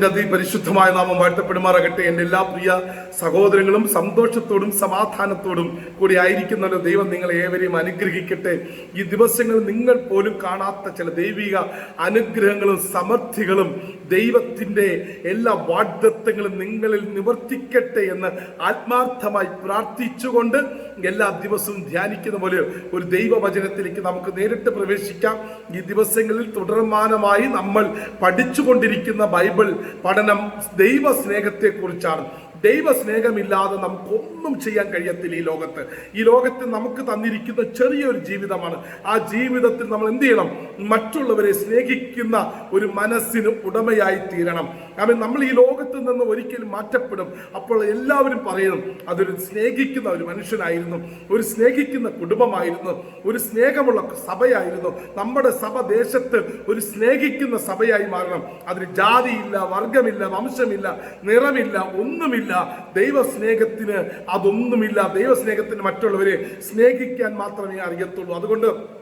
അതിപരിശുദ്ധമായ നാമം വാഴ്ത്തപ്പെടുമാറാകട്ടെ. എന്റെ എല്ലാ പ്രിയ സഹോദരങ്ങളും സന്തോഷത്തോടും സമാധാനത്തോടും കൂടി ആയിരിക്കുന്നല്ലോ ദൈവം നിങ്ങളെ ഏവരെയും അനുഗ്രഹിക്കട്ടെ. ഈ ദിവസങ്ങൾ നിങ്ങൾ പോലും കാണാത്ത ചില ദൈവിക അനുഗ്രഹങ്ങളും സമർത്ഥികളും ദൈവത്തിന്റെ എല്ലാ വാഗ്ദത്തങ്ങളും നിങ്ങളിൽ നിവർത്തിക്കട്ടെ എന്ന് ആത്മാർത്ഥമായി പ്രാർത്ഥിച്ചുകൊണ്ട് എല്ലാ ദിവസവും ധ്യാനിക്കുന്ന പോലെ ഒരു ദൈവവചനത്തിലേക്ക് നമുക്ക് നേരിട്ട് പ്രവേശിക്കാം. ഈ ദിവസങ്ങളിൽ തുടർമാനമായി നമ്മൾ പഠിച്ചുകൊണ്ടിരിക്കുന്ന ബൈബിൾ പഠനം ദൈവ സ്നേഹത്തെക്കുറിച്ചാണ് ദൈവ സ്നേഹമില്ലാതെ നമുക്കൊന്നും ചെയ്യാൻ കഴിയത്തില്ല ഈ ലോകത്ത്. ഈ ലോകത്ത് നമുക്ക് തന്നിരിക്കുന്ന ചെറിയൊരു ജീവിതമാണ്. ആ ജീവിതത്തിൽ നമ്മൾ എന്ത് ചെയ്യണം? മറ്റുള്ളവരെ സ്നേഹിക്കുന്ന ഒരു മനസ്സിന് ഉടമയായി തീരണം. കാരണം നമ്മൾ ഈ ലോകത്ത് നിന്ന് ഒരിക്കലും മാറ്റപ്പെടും. അപ്പോൾ എല്ലാവരും പറയണം അതൊരു സ്നേഹിക്കുന്ന ഒരു മനുഷ്യനായിരുന്നു ഒരു സ്നേഹിക്കുന്ന കുടുംബമായിരുന്നു ഒരു സ്നേഹമുള്ള സഭയായിരുന്നു. നമ്മുടെ സഭ ദേശത്ത് ഒരു സ്നേഹിക്കുന്ന സഭയായി മാറണം. അതിന് ജാതിയില്ല വർഗമില്ല വംശമില്ല നിറമില്ല ഒന്നുമില്ല. ദൈവസ്നേഹത്തിന് അതൊന്നുമില്ല. ദൈവസ്നേഹത്തിന് മറ്റുള്ളവരെ സ്നേഹിക്കാൻ മാത്രമേ അറിയത്തുള്ളൂ. അതുകൊണ്ട്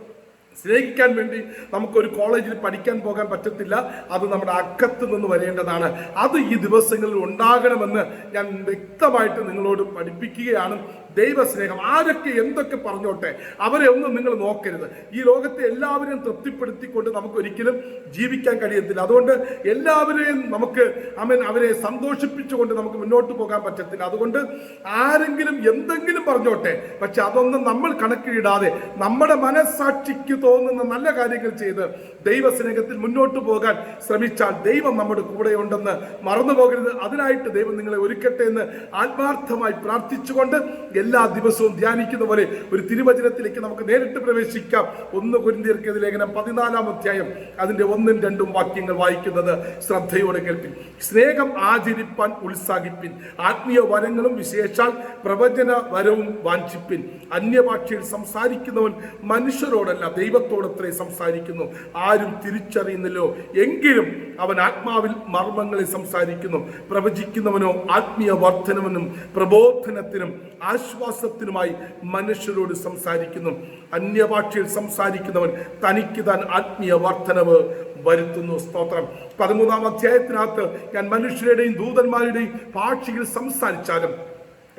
സ്നേഹിക്കാൻ വേണ്ടി നമുക്കൊരു കോളേജിൽ പഠിക്കാൻ പോകാൻ പറ്റത്തില്ല. അത് നമ്മുടെ അക്കത്ത് നിന്ന് വരേണ്ടതാണ്. അത് ഈ ദിവസങ്ങളിൽ ഉണ്ടാകണമെന്ന് ഞാൻ വ്യക്തമായിട്ട് നിങ്ങളോട് പഠിപ്പിക്കുകയാണ്. ദൈവസ്നേഹം. ആരൊക്കെ എന്തൊക്കെ പറഞ്ഞോട്ടെ അവരെ ഒന്നും നിങ്ങൾ നോക്കരുത്. ഈ ലോകത്തെ എല്ലാവരെയും തൃപ്തിപ്പെടുത്തിക്കൊണ്ട് നമുക്ക് ഒരിക്കലും ജീവിക്കാൻ കഴിയത്തില്ല. അതുകൊണ്ട് എല്ലാവരെയും നമുക്ക് അമൻ അവരെ സന്തോഷിപ്പിച്ചുകൊണ്ട് നമുക്ക് മുന്നോട്ട് പോകാൻ പറ്റത്തില്ല. അതുകൊണ്ട് ആരെങ്കിലും എന്തെങ്കിലും പറഞ്ഞോട്ടെ പക്ഷെ അതൊന്നും നമ്മൾ കണക്കിടാതെ നമ്മുടെ മനസ്സാക്ഷിക്ക് തോന്നുന്ന നല്ല കാര്യങ്ങൾ ചെയ്ത് ദൈവസ്നേഹത്തിൽ മുന്നോട്ട് പോകാൻ ശ്രമിച്ചാൽ ദൈവം നമ്മുടെ കൂടെയുണ്ടെന്ന് മറന്നു പോകരുത്. അതിനായിട്ട് ദൈവം നിങ്ങളെ ഒരുക്കട്ടെ എന്ന് ആത്മാർത്ഥമായി പ്രാർത്ഥിച്ചുകൊണ്ട് എല്ലാ ദിവസവും ധ്യാനിക്കുന്ന പോലെ ഒരു തിരുവചനത്തിലേക്ക് നമുക്ക് നേരിട്ട് പ്രവേശിക്കാം. ഒന്ന് കുരിന്തിയർക്കത് ലേഖനം പതിനാലാം അധ്യായം അതിന്റെ ഒന്നും രണ്ടും വാക്യങ്ങൾ വായിക്കുന്നത് ശ്രദ്ധയോടെ കേൾപ്പിൻ. സ്നേഹം ആചരിപ്പാൻ ഉത്സാഹിപ്പിൻ. ആത്മീയ വരങ്ങളും വിശേഷാൽ പ്രവചന വരവും വാഞ്ചിപ്പിൻ. അന്യഭാഷയിൽ സംസാരിക്കുന്നവൻ മനുഷ്യരോടല്ല ദൈവത്തോടത്രേ സംസാരിക്കുന്നു. ആരും തിരിച്ചറിയുന്നില്ലോ. എങ്കിലും അവൻ ആത്മാവിൽ മർമ്മങ്ങളെ സംസാരിക്കുന്നു. പ്രവചിക്കുന്നവനോ ആത്മീയ വർധനവനും പ്രബോധനത്തിനും ആശ്വാസത്തിനുമായി മനുഷ്യരോട് സംസാരിക്കുന്നു. അന്യഭാഷയിൽ സംസാരിക്കുന്നവൻ തനിക്ക് താൻ ആത്മീയ വർധനവ് വരുത്തുന്നു. സ്തോത്രം. പതിമൂന്നാം അധ്യായത്തിനകത്ത് ഞാൻ മനുഷ്യരുടെയും ദൂതന്മാരുടെയും ഭാഷയിൽ സംസാരിച്ചാലും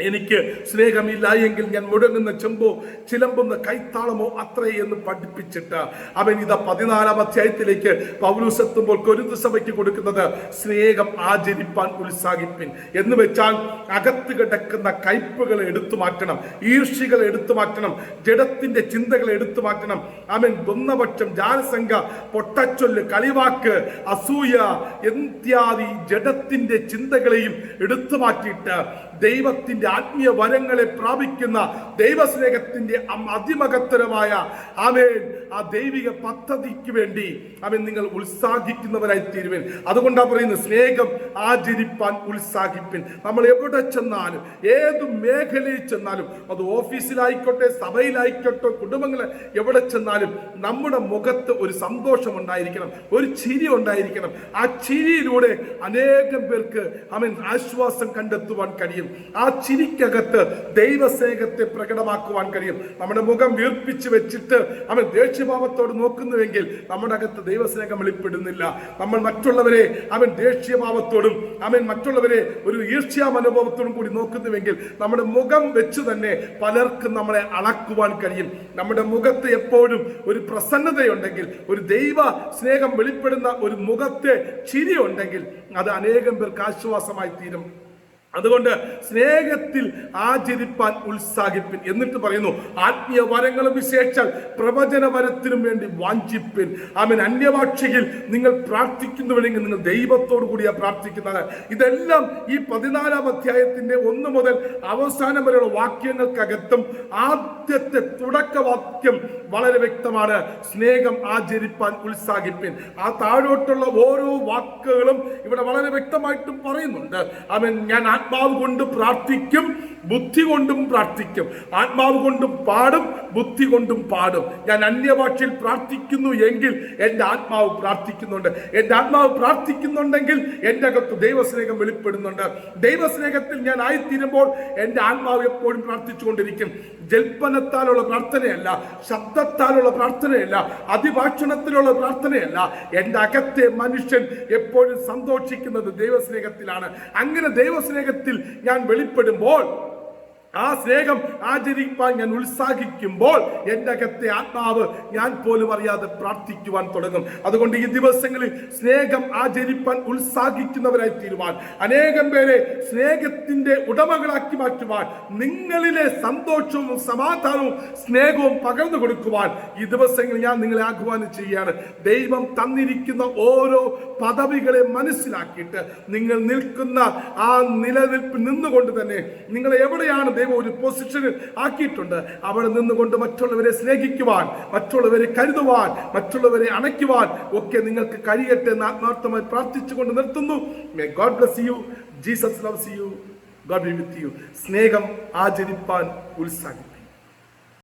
എനിക്ക് സ്നേഹമില്ല എങ്കിൽ ഞാൻ മുടങ്ങുന്ന ചെമ്പോ ചിലമ്പുന്ന കൈത്താളമോ അത്രേ എന്ന് പഠിപ്പിച്ചിട്ട് അവൻ ഇതാ പതിനാലാം അധ്യായത്തിലേക്ക് പൗലൂസ് എത്തുമ്പോൾ സഭയ്ക്ക് കൊടുക്കുന്നത് സ്നേഹം ആചരിപ്പാൻ ഉത്സാഹിപ്പിൻ. എന്ന് വെച്ചാൽ അകത്ത് കിടക്കുന്ന കയ്പുകളെ എടുത്തു മാറ്റണം ഈർഷികൾ എടുത്തു മാറ്റണം ജഡത്തിന്റെ ചിന്തകളെ എടുത്തു മാറ്റണം. അവൻ ദൊന്നപക്ഷം ജാലസംഘ പൊട്ടച്ചൊല്ല് കളിവാക്ക് അസൂയ എന്ത്യാദി ജഡത്തിന്റെ ചിന്തകളെയും എടുത്തു മാറ്റിയിട്ട് ദൈവത്തിന്റെ ആത്മീയ വരങ്ങളെ പ്രാപിക്കുന്ന ദൈവസ്നേഹത്തിന്റെ അതിമഹത്തരമായ ആമേൻ. ആ ദൈവിക പദ്ധതിക്ക് വേണ്ടി അവൻ നിങ്ങൾ ഉത്സാഹിക്കുന്നവരായി തീരുവൻ. അതുകൊണ്ടാണ് പറയുന്നത് സ്നേഹം ആചരിപ്പാൻ ഉത്സാഹിപ്പിൻ. നമ്മൾ എവിടെ ചെന്നാലും ഏത് മേഖലയിൽ ചെന്നാലും അത് ഓഫീസിലായിക്കോട്ടെ സഭയിലായിക്കോട്ടെ കുടുംബങ്ങൾ എവിടെ ചെന്നാലും നമ്മുടെ മുഖത്ത് ഒരു സന്തോഷം ഉണ്ടായിരിക്കണം ഒരു ചിരി ഉണ്ടായിരിക്കണം. ആ ചിരിയിലൂടെ അനേകം പേർക്ക് അവൻ ആശ്വാസം കണ്ടെത്തുവാൻ കഴിയും. ആ ചിരിക്കകത്ത് ദൈവസ്നേഹത്തെ പ്രകടമാക്കുവാൻ കഴിയും. നമ്മുടെ മുഖം വീർപ്പിച്ച് വെച്ചിട്ട് അവൻ ദേഷ്യഭാവത്തോട് നോക്കുന്നുവെങ്കിൽ നമ്മുടെ അകത്ത് ദൈവസ്നേഹം വെളിപ്പെടുന്നില്ല. നമ്മൾ മറ്റുള്ളവരെ അവൻ ദേഷ്യഭാവത്തോടും അവൻ മറ്റുള്ളവരെ ഒരു ഈർഷ്യാ മനോഭാവത്തോടും കൂടി നോക്കുന്നുവെങ്കിൽ നമ്മുടെ മുഖം വെച്ച് തന്നെ പലർക്കും നമ്മളെ അളക്കുവാൻ കഴിയും. നമ്മുടെ മുഖത്ത് എപ്പോഴും ഒരു പ്രസന്നതയുണ്ടെങ്കിൽ ഒരു ദൈവ സ്നേഹം വെളിപ്പെടുന്ന ഒരു മുഖത്തെ ചിരി ഉണ്ടെങ്കിൽ അത് അനേകം പേർക്ക് ആശ്വാസമായി തീരും. അതുകൊണ്ട് സ്നേഹത്തിൽ ആചരിപ്പാൻ ഉത്സാഹിപ്പിൻ. എന്നിട്ട് പറയുന്നു ആത്മീയ വരങ്ങളും വിശേഷാൽ പ്രവചന വരത്തിനും വേണ്ടി വാഞ്ചിപ്പിൻ. ആമീൻ. അന്യഭാഷയിൽ നിങ്ങൾ പ്രാർത്ഥിക്കുന്നുവെങ്കിൽ നിങ്ങൾ ദൈവത്തോടു കൂടിയാണ് പ്രാർത്ഥിക്കുന്നത്. ഇതെല്ലാം ഈ പതിനാലാം അധ്യായത്തിന്റെ ഒന്ന് മുതൽ അവസാനം വരെയുള്ള വാക്യങ്ങൾക്കകത്തും ആദ്യത്തെ തുടക്കവാക്യം വളരെ വ്യക്തമാണ്. സ്നേഹം ആചരിപ്പാൻ ഉത്സാഹിപ്പിൻ. ആ താഴോട്ടുള്ള ഓരോ വാക്കുകളും ഇവിടെ വളരെ വ്യക്തമായിട്ടും പറയുന്നുണ്ട്. ആമീൻ. ഞാൻ ആത്മാവ് കൊണ്ട് പ്രാർത്ഥിക്കും ബുദ്ധി കൊണ്ടും പ്രാർത്ഥിക്കും. ആത്മാവ് കൊണ്ടും പാടും ബുദ്ധി കൊണ്ടും പാടും. ഞാൻ അന്യഭാഷയിൽ പ്രാർത്ഥിക്കുന്നു എങ്കിൽ എന്റെ ആത്മാവ് പ്രാർത്ഥിക്കുന്നുണ്ട്. എന്റെ ആത്മാവ് പ്രാർത്ഥിക്കുന്നുണ്ടെങ്കിൽ എന്റെ അകത്ത് ദൈവസ്നേഹം വെളിപ്പെടുന്നുണ്ട്. ദൈവസ്നേഹത്തിൽ ഞാൻ ആയിത്തീരുമ്പോൾ എന്റെ ആത്മാവ് എപ്പോഴും പ്രാർത്ഥിച്ചുകൊണ്ടിരിക്കും. ജൽപ്പനത്താലുള്ള പ്രാർത്ഥനയല്ല ശബ്ദത്താലുള്ള പ്രാർത്ഥനയല്ല അതിഭാഷണത്തിലുള്ള പ്രാർത്ഥനയല്ല. എന്റെ അകത്തെ മനുഷ്യൻ എപ്പോഴും സന്തോഷിക്കുന്നത് ദൈവസ്നേഹത്തിലാണ്. അങ്ങനെ ദൈവസ്നേഹത്തിൽ ഞാൻ വെളിപ്പെടുമ്പോൾ ആ സ്നേഹം ആചരിപ്പാൻ ഞാൻ ഉത്സാഹിക്കുമ്പോൾ എന്റെ അകത്തെ ആത്മാവ് ഞാൻ പോലും അറിയാതെ പ്രാർത്ഥിക്കുവാൻ തുടങ്ങും. അതുകൊണ്ട് ഈ ദിവസങ്ങളിൽ സ്നേഹം ആചരിപ്പാൻ ഉത്സാഹിക്കുന്നവരായി തീരുവാൻ അനേകം പേരെ സ്നേഹത്തിന്റെ ഉടമകളാക്കി മാറ്റുവാൻ നിങ്ങളിലെ സന്തോഷവും സമാധാനവും സ്നേഹവും പകർന്നു കൊടുക്കുവാൻ ഈ ദിവസങ്ങളിൽ ഞാൻ നിങ്ങളെ ആഹ്വാനം ചെയ്യുകയാണ്. ദൈവം തന്നിരിക്കുന്ന ഓരോ പദവികളെ മനസ്സിലാക്കിയിട്ട് നിങ്ങൾ നിൽക്കുന്ന ആ നിലനിൽപ്പ് നിന്നുകൊണ്ട് തന്നെ നിങ്ങൾ എവിടെയാണ് ദൈവം ഒരു പൊസിഷനിൽ ആക്കിയിട്ടുണ്ട്. അവിടെ നിന്നുകൊണ്ട് മറ്റുള്ളവരെ സ്നേഹിക്കുവാൻ മറ്റുള്ളവരെ കരുതുവാൻ മറ്റുള്ളവരെ അണയ്ക്കുവാൻ ഒക്കെ നിങ്ങൾക്ക് കഴിയട്ടെ എന്ന് ആത്മാർത്ഥമായി പ്രാർത്ഥിച്ചുകൊണ്ട് നിർത്തുന്നു. May God bless you Jesus loves you God with you സ്നേഹം ആചരിപ്പാൻ ഉത്സാഹിക്കും